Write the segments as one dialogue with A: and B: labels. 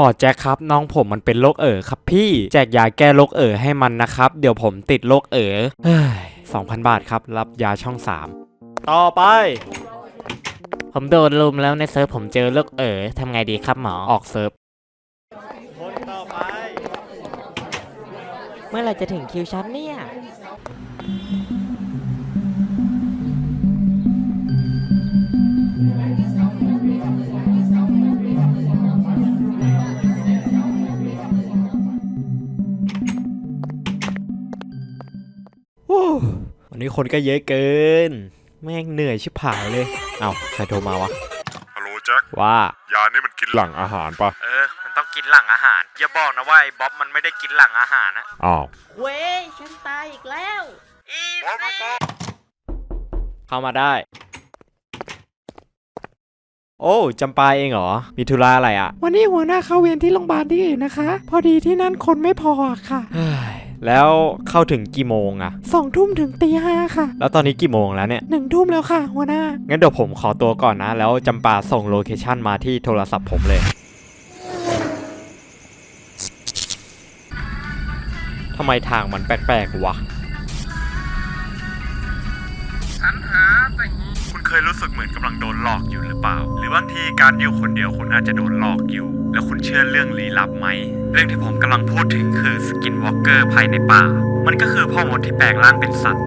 A: หมอแจ็คครับน้องผมมันเป็นโรคเอ๋อครับพี่แจกยาแก้โรคเอ๋อให้มันนะครับ เดี๋ยวผมติดโรคเอ๋อเฮ้ยสองพันบาทครับ รับยาช่องสามต่อไป ผมโดนลุมแล้วในเซิร์ฟผมเจอโรคเอ๋อทำไงดีครับหมอออกเซิร์ฟคนต่อไป
B: เมื่อไหรจะถึงคิวฉันเนี่ย
A: นนี้คนก็เยอะเกิน แม่งเหนื่อยชิบหายเลย เอ้าใครโทรมาวะ
C: ฮัลโหลแจ็ค
A: ว่า
C: ยานี่มันกินหลังอาหารปะ
A: เออ มันต้องกินหลังอาหาร อย่าบอกนะว่าไอ้บ๊อบมันไม่ได้กินหลังอาหารนะ
C: อ้าว
B: เว้ยฉันตายอีกแล้ว
A: เข้ามาได้ โอ้จำปาเองเหรอ มีธุระอะไรอะ
D: วันนี้หัวหน้าเข้าเวรที่โรงพยาบาลที่อื่นนะคะ พอดีที่นั่นคนไม่พออะค่ะ
A: เฮ้ย แล้วเข้าถึงกี่โมงอะ
D: สองทุ่มถึงตีห้าค่ะ
A: แล้วตอนนี้กี่โมงแล้วเนี่ย
D: หนึ่งทุ่มแล้วค่ะ หัวหน้า
A: งั้นเดี๋ยวผมขอตัวก่อนนะ แล้วจำปาส่งโลเคชันมาที่โทรศัพท์ผมเลยทำไมทางมันแปลกๆวะ เคยรู้สึกเหมือนกำลังโดนหลอกอยู่หรือเปล่า หรือบางทีการอยู่คนเดียวคุณอาจจะโดนหลอกอยู่ แล้วคุณเชื่อเรื่องลี้ลับไหม เรื่องที่ผมกำลังพูดถึงคือสกินวอล์กเกอร์ภายในป่า มันก็คือพ่อมดที่แปลงร่างเป็นสัตว์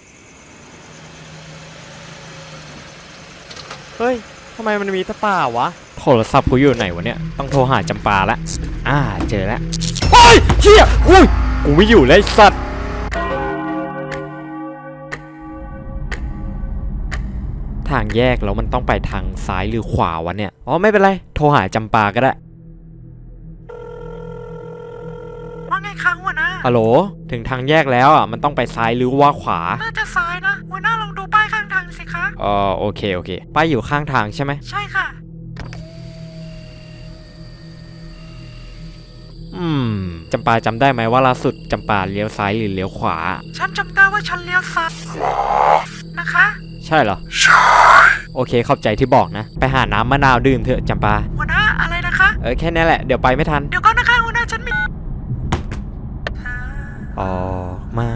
A: เฮ้ยทำไมมันมีแตะป่าวะ โทรศัพท์กูอยู่ไหนวะเนี่ย ต้องโทรหาจำปาละ อ่า เจอแล้วโอ้ยเฮียอุ้ย กูไม่อยู่แล้วไอ้สัตว์ ทางแยกแล้วมันต้องไปทางซ้ายหรือขวาวะเนี่ย อ๋อไม่เป็นไร โทรหาจำปาก็ได้
D: ว่าไงคะหัวหน้า
A: ฮัลโหล ถึงทางแยกแล้วอะ มันต้องไปซ้ายหรือว่าขวา
D: น่าจะซ้ายนะหัวหน้าลองดูป้ายข้างทางสิคะ
A: เออโอเคโอเค ป้ายอยู่ข้างทางใช่ไหม
D: ใช่ค่ะ
A: อืม จำปาจำได้ไหมว่าล่าสุดจำปาเลี้ยวซ้ายหรือเลี้ยวขวา
D: ฉันจำได้ว่าฉันเลี้ยวซ้ายนะคะ
A: ใช่เหรอ ใช่โอเคเข้าใจที่บอกนะ ไปหาน้ำมะนาวดื่มเถอะจำปา
D: หัวหน้าอะไรนะคะ
A: เออแค่นี้แหละ เดี๋ยวไปไม่ทัน
D: เดี๋ยวก่อนนะคะหัวหน้าฉันมี
A: ออกมา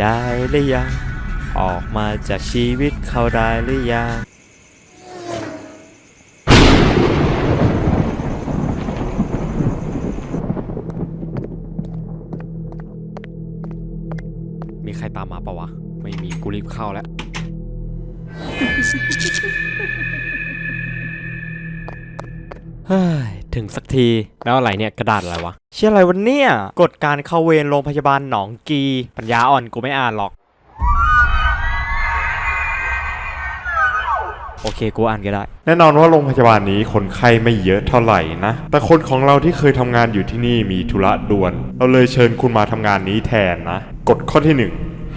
A: ได้หรือยัง ออกมาจากชีวิตเขาได้หรือยัง มีใครตามมาปะวะ ไม่มีกูรีบเข้าแล้ว เฮ้ยถึงสักทีแล้วอะไรเนี่ยกระดาษอะไรวะ เชื่ออะไรวันเนี่ยกฎการเข้าเวรโรงพยาบาลหนองกี ปัญญาอ่อนกูไม่อ่านหรอก โอเคกูอ่านก็ได้
C: แน่นอนว่าโรงพยาบาลนี้คนไข้ไม่เยอะเท่าไหร่นะ แต่คนของเราที่เคยทำงานอยู่ที่นี่มีธุระด่วน เราเลยเชิญคุณมาทำงานนี้แทนนะกฎข้อที่หนึ่ง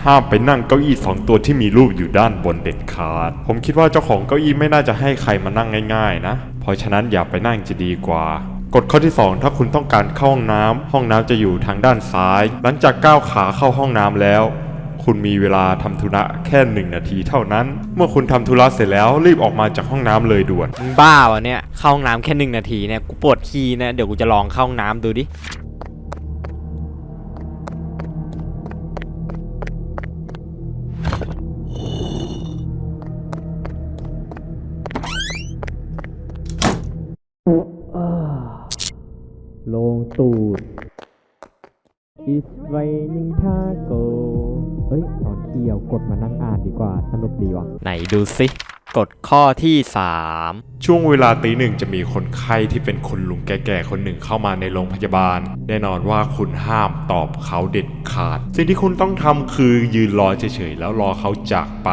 C: ห้ามไปนั่งเก้าอี้สองตัวที่มีรูปอยู่ด้านบนเด็ดขาด ผมคิดว่าเจ้าของเก้าอี้ไม่น่าจะให้ใครมานั่งง่ายๆ นะ เพราะฉะนั้นอย่าไปนั่งจะดีกว่ากฎข้อที่ 2 ถ้าคุณต้องการเข้าห้องน้ำห้องน้ำจะอยู่ทางด้านซ้าย หลังจากก้าวขาเข้าห้องน้ำแล้ว คุณมีเวลาทำธุระแค่หนึ่งนาทีเท่านั้น เมื่อคุณทำธุระเสร็จแล้วรีบออกมาจากห้องน้ำเลยด่วน
A: บ้าวะเนี่ยเข้าห้องน้ำแค่หนึ่งนาทีเนี่ยกูปวดขี้นะเดี๋ยวกูจะลองเข้าห้องน้ำดูดิ It's raining taco เอ้ยตอนเที่ยวกดมานั่งอ่านดีกว่า สนุกดีวะไหนดูสิกฎข้อที่ 3
C: ช่วงเวลาตีหนึ่งจะมีคนไข้ที่เป็นคุณลุงแก่ๆคนหนึ่งเข้ามาในโรงพยาบาล แน่นอนว่าคุณห้ามตอบเขาเด็ดขาด สิ่งที่คุณต้องทำคือยืนรอเฉยๆแล้วรอเขาจากไป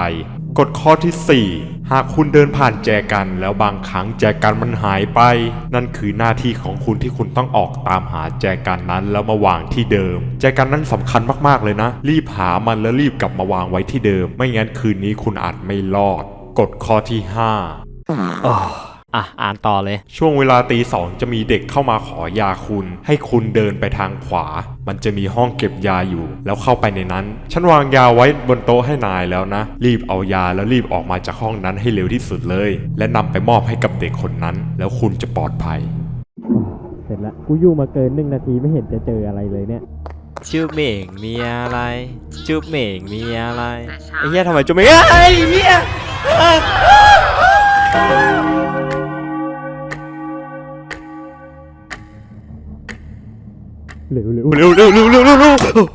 C: กฎข้อที่ 4 หากคุณเดินผ่านแจกัน แล้วบางครั้งแจกันมันหายไป นั่นคือหน้าที่ของคุณที่คุณต้องออกตามหาแจกันนั้นแล้วมาวางที่เดิม แจกันนั้นสำคัญมากๆเลยนะ รีบหามันแล้วรีบกลับมาวางไว้ที่เดิม ไม่งั้นคืนนี้คุณอาจไม่รอด กฎข้อที่ 5
A: อ๋ออะอ่านต่อเลย
C: ช่วงเวลาตีสองจะมีเด็กเข้ามาขอยาคุณ ให้คุณเดินไปทางขวา มันจะมีห้องเก็บยาอยู่ แล้วเข้าไปในนั้น ฉันวางยาไว้บนโต๊ะให้นายแล้วนะ รีบเอายาแล้วรีบออกมาจากห้องนั้นให้เร็วที่สุดเลย และนำไปมอบให้กับเด็กคนนั้น แล้วคุณจะปลอดภัย
A: เสร็จแล้วกูอยู่มาเกินหนึ่งนาทีไม่เห็นจะเจออะไรเลยเนี่ยจุ๊บเหม่งมีอะไรจุ๊บเหม่งมีอะไรไอ้เหี้ยทำไมจุ๊บเหม่งไอ้เหี้ย เร็วเร็วเร็วเร็วเร็วเร็วเร็วเร็ว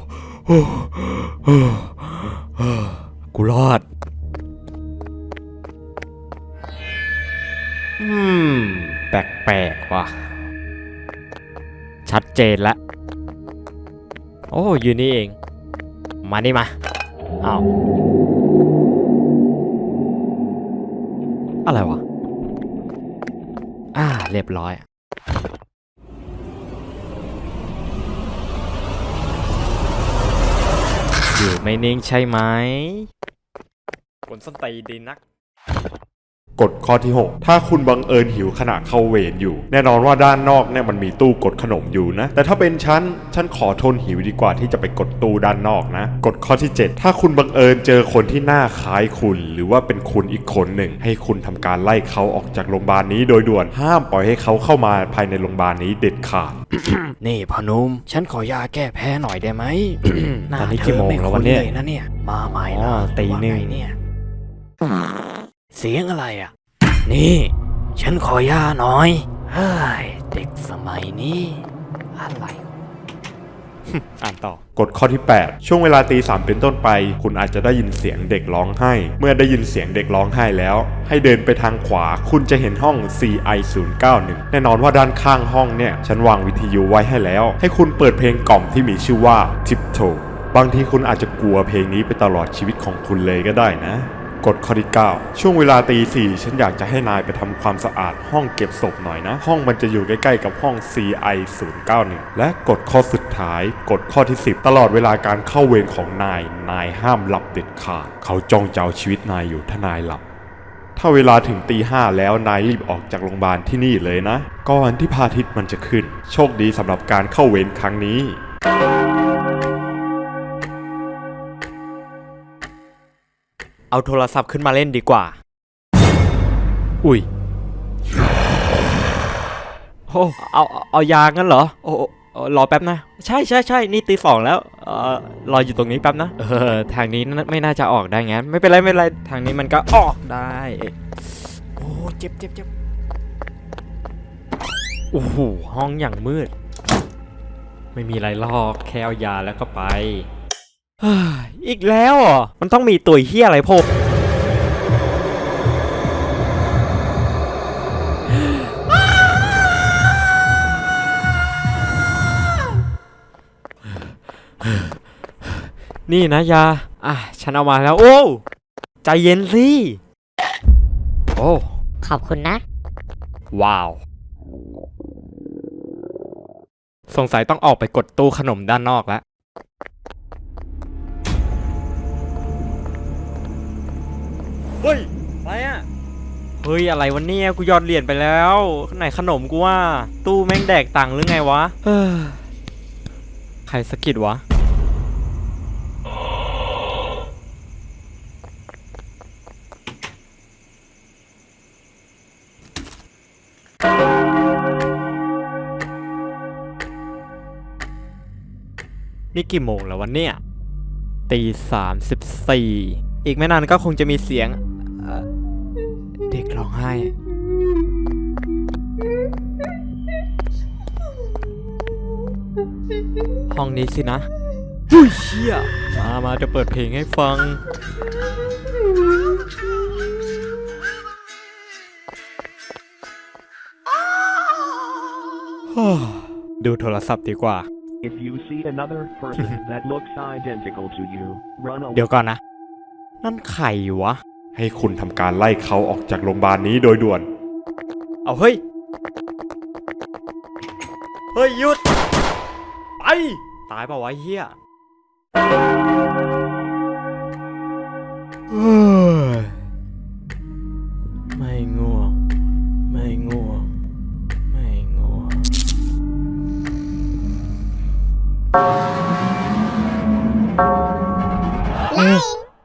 A: กูรอด อืม แปลกๆว่ะ ชัดเจนแล้วโอ้ อยู่นี่เอง มานี่มาอ้าวอะไรวะ อ่า เรียบร้อย อยู่ไม่นิ่งใช่ไหมคนส้นตีดีนัก
C: กฎข้อที่ 6 ถ้าคุณบังเอิญหิวขณะเข้าเวรอยู่ แน่นอนว่าด้านนอกเนี่ยมันมีตู้กดขนมอยู่นะ แต่ถ้าเป็นฉัน ฉันขอทนหิวดีกว่าที่จะไปกดตู้ด้านนอกนะ กฎข้อที่ 7 ถ้าคุณบังเอิญเจอคนที่หน้าคล้ายคุณ หรือว่าเป็นคุณอีกคนหนึ่ง ให้คุณทำการไล่เขาออกจากโรงพยาบาลนี้โดยด่วนห้ามปล่อยให้เขาเข้ามาภายในโรงพยาบาลนี้เด็ดขาด
A: นี่พอหนุมฉันขอยาแก้แพ้หน่อยได้ไหมหน้า
D: ตอนนี้
A: เธ
D: กี่โมง
A: ไม่
D: แล้ว
A: คุ้
D: วะเนี่ย
A: ลนะเนี่ยมาใหม่
D: อ๋
A: นะ
D: อตีหนึ่ง
A: ว่าไเนี่ย เสียงอะไรอะ นี่ ฉันขอยาหน่อย เฮ้ย เด็กสมัยนี้ อะไร อ่านต่อ
C: กฎข้อที่ 8 ช่วงเวลาตีสามเป็นต้นไป คุณอาจจะได้ยินเสียงเด็กร้องไห้ เมื่อได้ยินเสียงเด็กร้องไห้แล้ว ให้เดินไปทางขวา คุณจะเห็นห้อง CI 0 9 1แน่นอนว่าด้านข้างห้องเนี่ย ฉันวางวิทยุไว้ให้แล้ว ให้คุณเปิดเพลงกล่อมที่มีชื่อว่า Tiptoe บางทีคุณอาจจะกลัวเพลงนี้ไปตลอดชีวิตของคุณเลยก็ได้นะ กฎข้อที่ 9 ช่วงเวลาตีสี่ฉันอยากจะให้นายไปทำความสะอาดห้องเก็บศพหน่อยนะ ห้องมันจะอยู่ใกล้ๆกับห้อง CI 0 9 1และกฎข้อสุดท้ายกฎข้อที่ 10 ตลอดเวลาการเข้าเวรของนาย นายห้ามหลับเด็ดขาด เขาจ้องจะเอาชีวิตนายอยู่ถ้านายหลับถ้าเวลาถึงตีห้าแล้วนายรีบออกจากโรงพยาบาลที่นี่เลยนะ ก่อนที่พระอาทิตย์มันจะขึ้น โชคดีสำหรับการเข้าเวรครั้งนี้
A: เอาโทรศัพท์ขึ้นมาเล่นดีกว่า อุ้ยโอ้เอาเอาเอายางั้นเหรอ โอ้โอ้เอ่อรอแป๊บนะ ใช่ใช่ใช่นี่ตีสองแล้วเอ่อรออยู่ตรงนี้แป๊บนะ เออ ทางนี้น่าไม่น่าจะออกได้งั้น ไม่เป็นไรไม่เป็นไร ทางนี้มันก็ออกได้ โอ้เจ็บเจ็บเจ็บโอ้โหห้องอย่างมืด ไม่มีอะไรหรอก แค่เอายาแล้วก็ไปเฮ้ย อีกแล้วเหรอมันต้องมีตัวเฮียอะไรโผล่นี่นะยา อะ ฉันเอามาแล้ว โอ้ ใจเย็นสิ โอ้
B: ขอบคุณนะ
A: ว้าว สงสัยต้องออกไปกดตู้ขนมด้านนอกแล้ว เฮ้ยอะไรอะเฮ้ยอะไรวะเนี่ยกูยอดเหรียญไปแล้วไหนขนมกูว่า ตู้แม่งแดกตังค์หรือไงวะเฮ้ยใครสะกิดวะนี่กี่โมงแล้ววันเนี่ยตีสามสิบสี่อีกไม่นานก็คงจะมีเสียง ห้องนี้สินะหุ้ยเชี่ยมามาจะเปิดเพลงให้ฟัง ดูโทรศัพท์ดีกว่า
E: If you see another person that looks identical to you, run away.
A: เดี๋ยวก่อนนะ นั่นใครวะ
C: ให้คุณทำการไล่เขาออกจากโรงพยาบาลนี้โดยด่วน
A: เอาเฮ้ย เฮ้ยหยุด ไปตายเปล่าวะไอ้เฮียเฮ้ยไม่ง่วง ไม่ง่วง ไม่ง่วง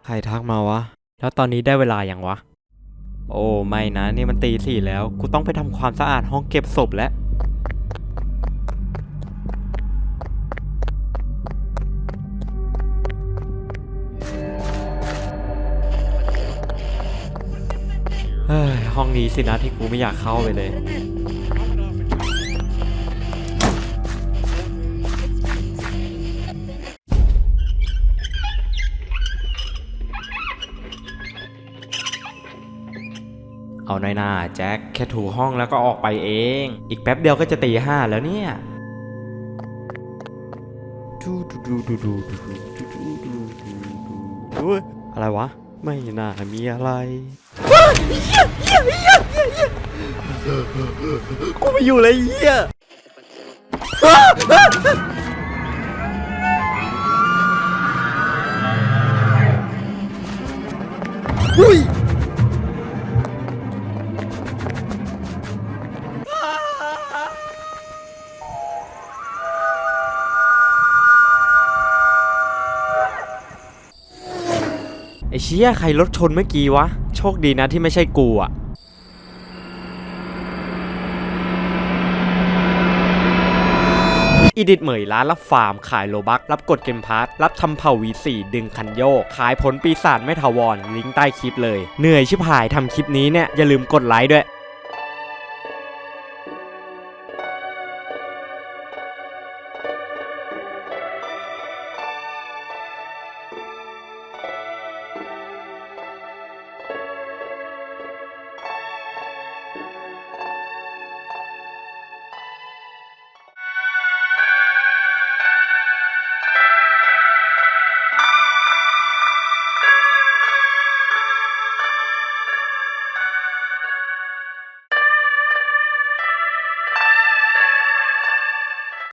A: ใครทักมาวะ แล้วตอนนี้ได้เวลาอย่างวะ โอ้ ไม่นะ นี่มันตีสี่แล้ว กูต้องไปทำความสะอาดห้องเก็บศพแล้ว ห้องนี้สินะที่กูไม่อยากเข้าไปเลย เอาหน่อยนาแจ็คแค่ถูห้องแล้วก็ออกไปเอง อีกแป๊บเดียวก็จะตีห้าแล้วเนี่ยดูดูดูดูดูดูดูดูดูดูดูดูอะไรวะ ไม่น่ามีอะไรกูไม่อยู่เลยเฮียอุ้ย ชี่ยใครรถชนเมื่อกี้วะ โชคดีนะที่ไม่ใช่กูอะอีดิทเหมยร้านรับฟาร์ม ขายโลบัก รับกดเกมพาร์ตรับทำเผ่าวีสี่ดึงคันโยก ขายผลปีศาจไม่ถาวรลิงก์ใต้คลิปเลย เหนื่อยชิบหายทำคลิปนี้เนี่ย อย่าลืมกดไลค์ด้วย